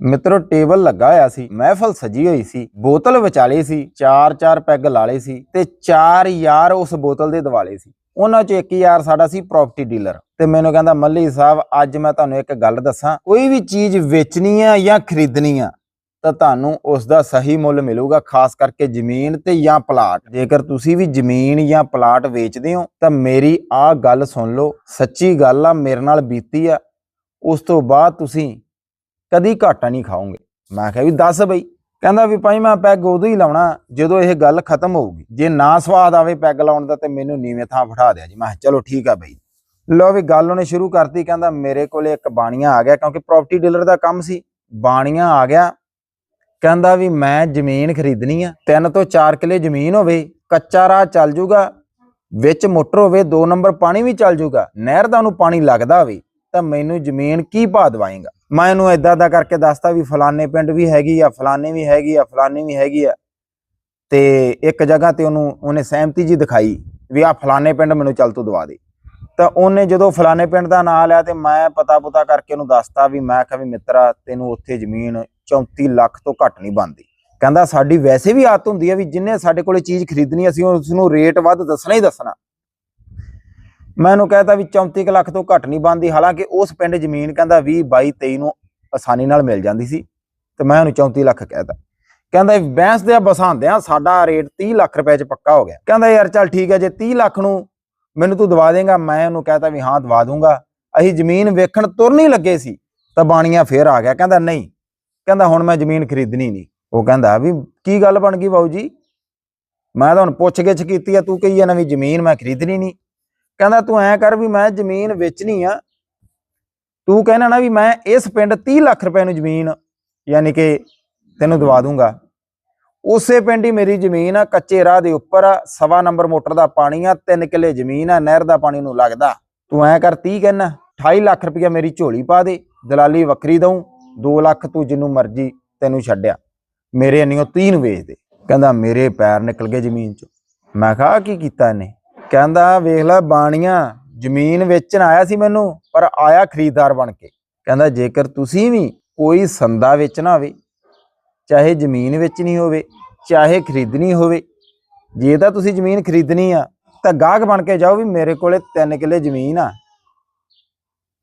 ਮਿੱਤਰੋ, ਟੇਬਲ ਲੱਗਾ ਹੋਇਆ ਸੀ, ਮਹਿਫਲ ਸਜੀ ਹੋਈ ਸੀ, ਬੋਤਲ ਵਿਚਾਲੇ ਸੀ ਚਾਰ ਚਾਰ ਪੈਗ ਲਾਲੇ ਸੀ ਤੇ ਚਾਰ ਯਾਰ ਉਸ ਬੋਤਲ ਦੇ ਦਿਵਾਲੇ ਸੀ। ਉਹਨਾਂ 'ਚ ਇੱਕ ਯਾਰ ਸਾਡਾ ਸੀ ਪ੍ਰਾਪਰਟੀ ਡੀਲਰ ਤੇ ਮੈਨੂੰ ਕਹਿੰਦਾ, ਮੱਲੀ ਸਾਹਿਬ, ਅੱਜ ਮੈਂ ਤੁਹਾਨੂੰ ਇੱਕ ਗੱਲ ਦੱਸਾਂ, ਕੋਈ ਵੀ ਚੀਜ਼ ਵੇਚਣੀ ਆ ਜਾਂ ਖਰੀਦਣੀ ਆ, ਤਾਂ ਤੁਹਾਨੂੰ ਉਸ ਦਾ ਸਹੀ ਮੁੱਲ ਮਿਲੂਗਾ, ਖਾਸ ਕਰਕੇ ਜ਼ਮੀਨ ਤੇ ਜਾਂ ਪਲਾਟ। ਜੇਕਰ ਤੁਸੀਂ ਵੀ ਜ਼ਮੀਨ ਜਾਂ ਪਲਾਟ ਵੇਚਦੇ ਹੋ, ਤਾਂ ਮੇਰੀ ਆਹ ਗੱਲ ਸੁਣ ਲਓ, ਸੱਚੀ ਗੱਲ ਆ, ਮੇਰੇ ਨਾਲ ਬੀਤੀ ਆ, ਉਸ ਤੋਂ ਬਾਅਦ ਤੁਸੀਂ ਕਦੀ ਘਾਟਾ ਨਹੀਂ ਖਾਓਗੇ। ਮੈਂ ਕਿਹਾ ਵੀ ਦੱਸ ਬਈ। ਕਹਿੰਦਾ ਵੀ ਭਾਈ ਮੈਂ ਪੈਗ ਉਦੋਂ ਹੀ ਲਾਉਣਾ, ਜਦੋਂ ਇਹ ਗੱਲ ਖਤਮ ਹੋਊਗੀ। ਜੇ ਨਾ ਸਵਾਦ ਆਵੇ ਪੈਗ ਲਾਉਣ ਦਾ ਤੇ ਮੈਨੂੰ ਨੀਵੇਂ ਥਾਂ ਬਿਠਾ ਦਿਆ ਜੀ। ਮੈਂ ਕਿਹਾ ਚਲੋ ਠੀਕ ਆ ਬਈ। ਲੋ ਵੀ ਗੱਲ ਉਹਨੇ ਸ਼ੁਰੂ ਕਰਤੀ, ਕਹਿੰਦਾ ਮੇਰੇ ਕੋਲੇ ਇੱਕ ਬਾਣੀਆਂ ਆ ਗਿਆ, ਕਿਉਂਕਿ ਪ੍ਰਾਪਰਟੀ ਡੀਲਰ ਦਾ ਕੰਮ ਸੀ। ਬਾਣੀਆਂ ਆ ਗਿਆ। ਕਹਿੰਦਾ ਵੀ ਮੈਂ ਜ਼ਮੀਨ ਖਰੀਦਣੀ ਆ। ਤਿੰਨ ਤੋਂ ਚਾਰ ਕਿੱਲੇ ਜ਼ਮੀਨ ਹੋਵੇ, ਕੱਚਾ ਰਾਹ ਚੱਲ ਜੂਗਾ। ਵਿੱਚ ਮੋਟਰ ਹੋਵੇ 2 ਨੰਬਰ ਪਾਣੀ ਵੀ ਚੱਲ ਜੂਗਾ। ਨਹਿਰ ਦਾ ਉਹਨੂੰ ਪਾਣੀ ਲੱਗਦਾ ਹੋਵੇ, ਤਾਂ ਮੈਨੂੰ ਜ਼ਮੀਨ ਕੀ ਭਾਅ ਦਵਾਏਗਾ? ਮੈਂ ਇਹਨੂੰ ਇਦਾਂ ਦਾ ਕਰਕੇ ਦੱਸਤਾ ਵੀ ਫਲਾਣੇ ਪਿੰਡ ਵੀ ਹੈਗੀ ਆ, ਫਲਾਣੇ ਵੀ ਹੈਗੀ ਆ, ਫਲਾਣੇ ਵੀ ਹੈਗੀ ਆ। ਤੇ ਇੱਕ ਜਗ੍ਹਾ ਤੇ ਉਹਨੂੰ, ਉਹਨੇ ਸਹਿਮਤੀ ਜੀ ਦਿਖਾਈ ਵੀ ਆ ਫਲਾਣੇ ਪਿੰਡ ਮੈਨੂੰ ਚੱਲ ਤੂੰ ਦਵਾ ਦੇ। ਤਾਂ ਉਹਨੇ ਜਦੋਂ ਫਲਾਣੇ ਪਿੰਡ ਦਾ ਨਾਂ ਲਿਆ ਤੇ ਮੈਂ ਪਤਾ ਪੁਤਾ ਕਰਕੇ ਉਹਨੂੰ ਦੱਸਤਾ ਵੀ ਮੈਂ ਕਿਹਾ ਵੀ ਮਿੱਤਰਾ, ਤੈਨੂੰ ਉੱਥੇ ਜ਼ਮੀਨ 34 ਲੱਖ ਤੋਂ ਘੱਟ ਨਹੀਂ ਬਣਦੀ। ਕਹਿੰਦਾ ਸਾਡੀ ਵੈਸੇ ਵੀ ਆਦਤ ਹੁੰਦੀ ਹੈ ਵੀ ਜਿੰਨੇ ਸਾਡੇ ਕੋਲੇ ਚੀਜ਼ ਖਰੀਦਣੀ ਅਸੀਂ ਉਸ ਨੂੰ ਰੇਟ ਵੱਧ ਦੱਸਣਾ ਹੀ ਦੱਸਣਾ। ਮੈਂ ਉਹਨੂੰ ਕਹਿਤਾ ਵੀ 34 ਕੁ ਲੱਖ ਤੋਂ ਘੱਟ ਨਹੀਂ ਬਣਦੀ। ਹਾਲਾਂਕਿ ਉਸ ਪਿੰਡ ਜ਼ਮੀਨ ਕਹਿੰਦਾ 20 22 23 ਨੂੰ ਆਸਾਨੀ ਨਾਲ ਮਿਲ ਜਾਂਦੀ ਸੀ ਤੇ ਮੈਂ ਉਹਨੂੰ 34 ਲੱਖ ਕਹਿਤਾ ਕਹਿੰਦਾ ਇਹ ਬੈਂਸ ਦੇ ਬਸਾਉਂਦਿਆਂ ਸਾਡਾ ਰੇਟ 30 ਲੱਖ ਰੁਪਏ ਚ ਪੱਕਾ ਹੋ ਗਿਆ। ਕਹਿੰਦਾ ਯਾਰ ਚੱਲ ਠੀਕ ਹੈ ਜੇ 30 ਲੱਖ ਨੂੰ ਮੈਨੂੰ ਤੂੰ ਦਵਾ ਦੇਗਾ, ਮੈਂ ਉਹਨੂੰ ਕਹਿਤਾ ਵੀ ਹਾਂ ਦਵਾ ਦੂੰਗਾ। ਅਸੀਂ ਜ਼ਮੀਨ ਵੇਖਣ ਤੁਰ ਨਹੀਂ ਲੱਗੇ ਸੀ, ਤਾਂ ਬਾਣੀਆਂ ਫੇਰ ਆ ਗਿਆ। ਕਹਿੰਦਾ ਨਹੀਂ, ਕਹਿੰਦਾ ਹੁਣ ਮੈਂ ਜ਼ਮੀਨ ਖਰੀਦਣੀ ਨਹੀਂ। ਉਹ ਕਹਿੰਦਾ ਵੀ ਕੀ ਗੱਲ ਬਣ ਗਈ ਬਾਊ ਜੀ? ਮੈਂ ਤਾਂ ਹੁਣ ਪੁੱਛ ਗਿੱਛ ਕੀਤੀ ਆ, ਤੂੰ ਕਹੀ ਜਾਂਦਾ ਵੀ ਜ਼ਮੀਨ ਮੈਂ ਖਰੀਦਣੀ ਨਹੀਂ। ਕਹਿੰਦਾ ਤੂੰ ਐਂ ਕਰ ਵੀ ਮੈਂ ਜ਼ਮੀਨ ਵੇਚਣੀ ਆ। ਤੂੰ ਕਹਿਣਾ ਨਾ ਵੀ ਮੈਂ ਇਸ ਪਿੰਡ 30 ਲੱਖ ਰੁਪਏ ਨੂੰ ਜ਼ਮੀਨ ਯਾਨੀ ਕਿ ਤੈਨੂੰ ਦਵਾ ਦੂੰਗਾ। ਉਸੇ ਪਿੰਡ ਹੀ ਮੇਰੀ ਜ਼ਮੀਨ ਆ, ਕੱਚੇ ਰਾਹ ਦੇ ਉੱਪਰ ਆ, ਸਵਾ ਨੰਬਰ ਮੋਟਰ ਦਾ ਪਾਣੀ ਆ 3 ਕਿੱਲੇ ਜ਼ਮੀਨ ਆ, ਨਹਿਰ ਦਾ ਪਾਣੀ ਨੂੰ ਲੱਗਦਾ। ਤੂੰ ਐਂ ਕਰ 30 ਕਹਿਣਾ 28 ਲੱਖ ਰੁਪਇਆ ਮੇਰੀ ਝੋਲੀ ਪਾ ਦੇ, ਦਲਾਲੀ ਵੱਖਰੀ ਦਊਂ 2 ਲੱਖ ਤੂੰ ਜਿੰਨੂੰ ਮਰਜ਼ੀ ਤੈਨੂੰ ਛੱਡਿਆ। ਮੇਰੇ ਅੰਨੀਓ 30 ਨੂੰ ਵੇਚ ਦੇ। ਕਹਿੰਦਾ ਮੇਰੇ ਪੈਰ ਨਿਕਲ ਗਏ ਜ਼ਮੀਨ ਚ। ਮੈਂ ਕਿਹਾ ਕੀ ਕੀਤਾ ਇਹਨੇ? ਕਹਿੰਦਾ, ਵੇਖ ਲੈ ਬਾਣੀਆਂ, ਜ਼ਮੀਨ ਵੇਚਣ ਆਇਆ ਸੀ ਮੈਨੂੰ, ਪਰ ਆਇਆ ਖਰੀਦਦਾਰ ਬਣ ਕੇ। ਕਹਿੰਦਾ, ਜੇਕਰ ਤੁਸੀਂ ਵੀ ਕੋਈ ਸੰਦਾ ਵੇਚਣਾ ਹੋਵੇ ਚਾਹੇ ਜ਼ਮੀਨ ਵੇਚਣੀ ਹੋਵੇ, ਚਾਹੇ ਖਰੀਦਣੀ ਹੋਵੇ, ਜੇ ਤਾਂ ਤੁਸੀਂ ਜ਼ਮੀਨ ਖਰੀਦਣੀ ਆ, ਤਾਂ ਗਾਹਕ ਬਣ ਕੇ ਜਾਓ ਵੀ ਮੇਰੇ ਕੋਲੇ 3 ਕਿੱਲੇ ਜ਼ਮੀਨ ਆ,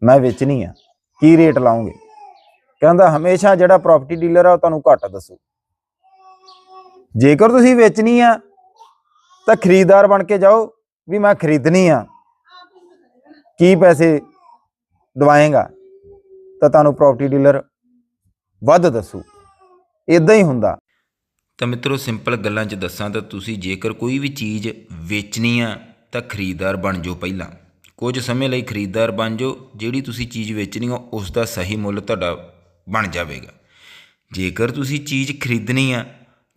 ਮੈਂ ਵੇਚਣੀ ਆ। ਕੀ ਰੇਟ ਲਾਉਂਗੇ? ਕਹਿੰਦਾ, ਹਮੇਸ਼ਾ ਜਿਹੜਾ ਪ੍ਰਾਪਰਟੀ ਡੀਲਰ ਆ, ਉਹ ਤੁਹਾਨੂੰ ਘੱਟ ਦੱਸੂ। ਜੇਕਰ ਤੁਸੀਂ ਵੇਚਣੀ ਆ, ਤਾਂ ਖਰੀਦਦਾਰ ਬਣ ਕੇ ਜਾਓ ਵੀ ਮੈਂ ਖਰੀਦਣੀ ਆ। ਕੀ ਪੈਸੇ ਦਵਾਏਗਾ? ਤਾਂ ਤੁਹਾਨੂੰ ਪ੍ਰਾਪਰਟੀ ਡੀਲਰ ਵੱਧ ਦੱਸੂ। ਇਦਾਂ ਹੀ ਹੁੰਦਾ। ਤਾਂ ਮਿੱਤਰੋ ਸਿੰਪਲ ਗੱਲਾਂ 'ਚ ਦੱਸਾਂ ਤਾਂ ਤੁਸੀਂ ਜੇਕਰ ਕੋਈ ਵੀ ਚੀਜ਼ ਵੇਚਣੀ ਆ, ਤਾਂ ਖਰੀਦਦਾਰ ਬਣ ਜਾਓ ਪਹਿਲਾਂ। ਕੁਝ ਸਮੇਂ ਲਈ ਖਰੀਦਦਾਰ ਬਣ ਜਾਓ, ਜਿਹੜੀ ਤੁਸੀਂ ਚੀਜ਼ ਵੇਚਣੀ ਆ, ਉਸ ਦਾ ਸਹੀ ਮੁੱਲ ਤੁਹਾਡਾ ਬਣ ਜਾਵੇਗਾ। ਜੇਕਰ ਤੁਸੀਂ ਚੀਜ਼ ਖਰੀਦਣੀ ਆ,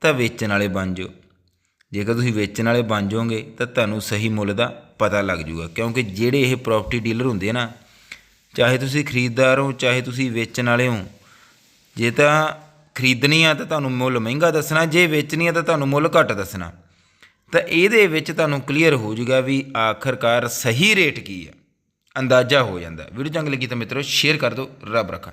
ਤਾਂ ਵੇਚਣ ਵਾਲੇ ਬਣ ਜਾਓ। ਜੇਕਰ ਤੁਸੀਂ ਵੇਚਣ ਵਾਲੇ ਬਣ ਜਾਓਗੇ, ਤਾਂ ਤੁਹਾਨੂੰ ਸਹੀ ਮੁੱਲ ਦਾ ਪਤਾ ਲੱਗ ਜੂਗਾ ਕਿਉਂਕਿ ਜਿਹੜੇ ਇਹ ਪ੍ਰਾਪਰਟੀ ਡੀਲਰ ਹੁੰਦੇ ਆ ਨਾ, ਚਾਹੇ ਤੁਸੀਂ ਖਰੀਦਦਾਰ ਹੋ, ਚਾਹੇ ਤੁਸੀਂ ਵੇਚਣ ਵਾਲੇ ਹੋ, ਜੇ ਤਾਂ ਖਰੀਦਣੀ ਆ ਤਾਂ ਤੁਹਾਨੂੰ ਮੁੱਲ ਮਹਿੰਗਾ ਦੱਸਣਾ, ਜੇ ਵੇਚਣੀ ਆ ਤਾਂ ਤੁਹਾਨੂੰ ਮੁੱਲ ਘੱਟ ਦੱਸਣਾ। ਤਾਂ ਇਹਦੇ ਵਿੱਚ ਤੁਹਾਨੂੰ ਕਲੀਅਰ ਹੋ ਜਾਊਗਾ ਵੀ ਆਖਰਕਾਰ ਸਹੀ ਰੇਟ ਕੀ ਆ। ਅੰਦਾਜ਼ਾ ਹੋ ਜਾਂਦਾ। ਵੀਡੀਓ ਚੰਗੀ ਲੱਗੀ ਤਾਂ ਮਿੱਤਰੋ ਸ਼ੇਅਰ ਕਰ ਦਿਓ, ਰੱਬ ਰੱਖਾ।